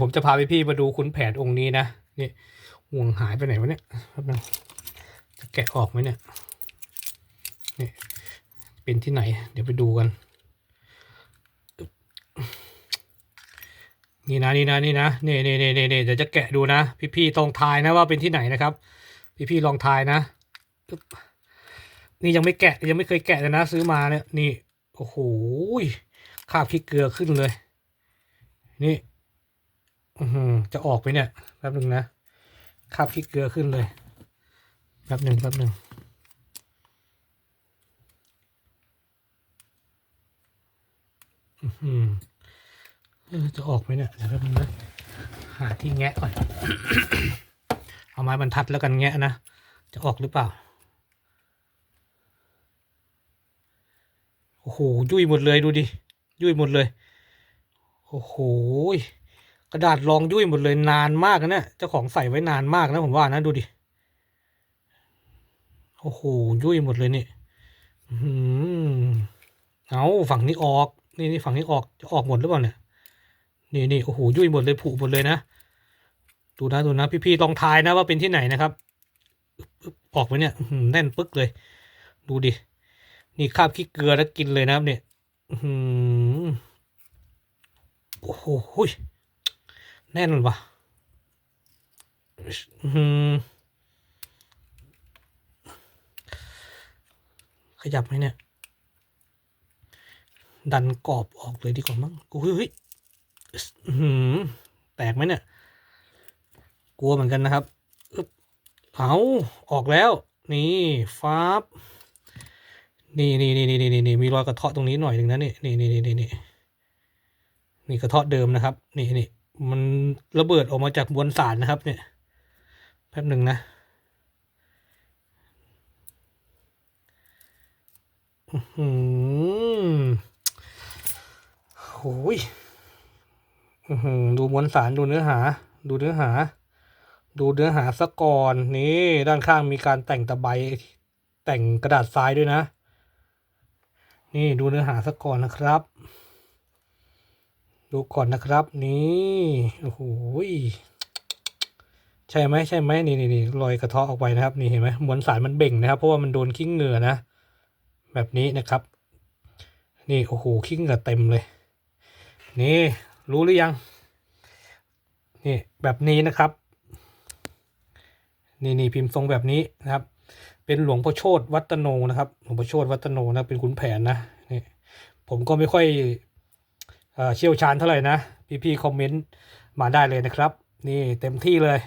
ผมจะพาพี่ๆมาดูขุนแผนองค์นี้นะนี่ห่วงหายไปไหนวะเนี่ยแป๊บนึงจะแกะออกไหมเนี่ยนี่เป็นที่ไหน เดี๋ยวไปดูกัน นี่นะนี่นะนี่นะนี่นี่นี่นี่นี่เดี๋ยวจะแกะดูนะ พี่ๆต้องทายนะว่าเป็นที่ไหนนะครับ พี่ๆลองทายนะนี่ยังไม่แกะยังไม่เคยแกะเลยนะ ซื้อมาเนี่ยนี่โอ้โหคราบพริกเกลือขึ้นเลย นี่ อืจะออกไปเนี่ยแป๊บหนึ่งนะคราบพริกเกลือขึ้นเลยแป๊บหนึ่งแป๊บหนึ่งจะออกไหมเนี่ยเดี๋ยวแป๊บหนึงนะหาที่แงะก่อนเอาไม้บรรทัดแล้วกันแงะนะ จะออกหรือเปล่า โอ้โห ยุ่ยหมดเลยดูดิ ยุ่ยหมดเลย โอ้โห กระดาษรองยุ่ยหมดเลยนานมากนะเนี่ยเจ้าของใส่ไว้นานมากนะผมว่านะดูดิโอ้โหยุ่ยหมดเลยนี่อื้อหือเอาฝั่งนี้ออกนี่นี่ฝั่งนี้ออกจะออกหมดหรือเปล่าเนี่ยนี่นี่โอ้โหยุ่ยหมดเลยผุหมดเลยนะดูนะดูนะพี่ๆต้องทายนะว่าเป็นที่ไหนนะครับออกไปเนี่ยแน่นปึ๊กเลย ดูดินี่คาบขี้เกลือแล้วกินเลยนะครับเนี่ยอื้อหือโอ้โห แน่นว่ะอื้อหือขยับไหมเนี่ย ดันกรอบออกเลยดีกว่ามั้งกูเฮ้ยอื้อหือแตกไหมเนี่ย กลัวเหมือนกันนะครับอึ๊บเอาออกแล้ว นี่ฟ้าบนี่นี่นี่นี่นี่นี่มีรอยกระเทาะตรงนี้หน่อยหนึ่งนะนี่นี่นี่นี่นี่นี่กระเทาะเดิมนะครับ นี่นี่ มันระเบิดออกมาจากมวลสารนะครับ เนี่ยแป๊บหนึ่งนะอื้อหือโอ้ยดูมวลสารดูเนื้อหา ดูเนื้อหา ดูเนื้อหาซะก่อนนี่ด้านข้างมีการแต่งตะไบแต่งกระดาษทรายด้วยนะ นี่ดูเนื้อหาซะก่อนนะครับ ดูก่อนนะครับนี่โอ้โหใช่ไหมใช่ไหมนี่นี่นี่รอยกระเทาะออกไปนะครับนี่เห็นไหมมวลสารมันเบ่งนะครับ เพราะว่ามันโดนขี้เหงื่อนะ แบบนี้นะครับ นี่โอ้โหขี้เหงื่อเต็มเลย นี่รู้หรือยัง นี่แบบนี้นะครับ นี่นี่พิมพ์ทรงแบบนี้นะครับ เป็นหลวงพ่อโชตวัตโนนะครับ หลวงพ่อโชตวัตโนนะเป็นขุนแผนนะนี่ผมก็ไม่ค่อย เชี่ยวชาญเท่าไหร่นะ พี่ๆคอมเมนต์มาได้เลยนะครับ นี่เต็มที่เลย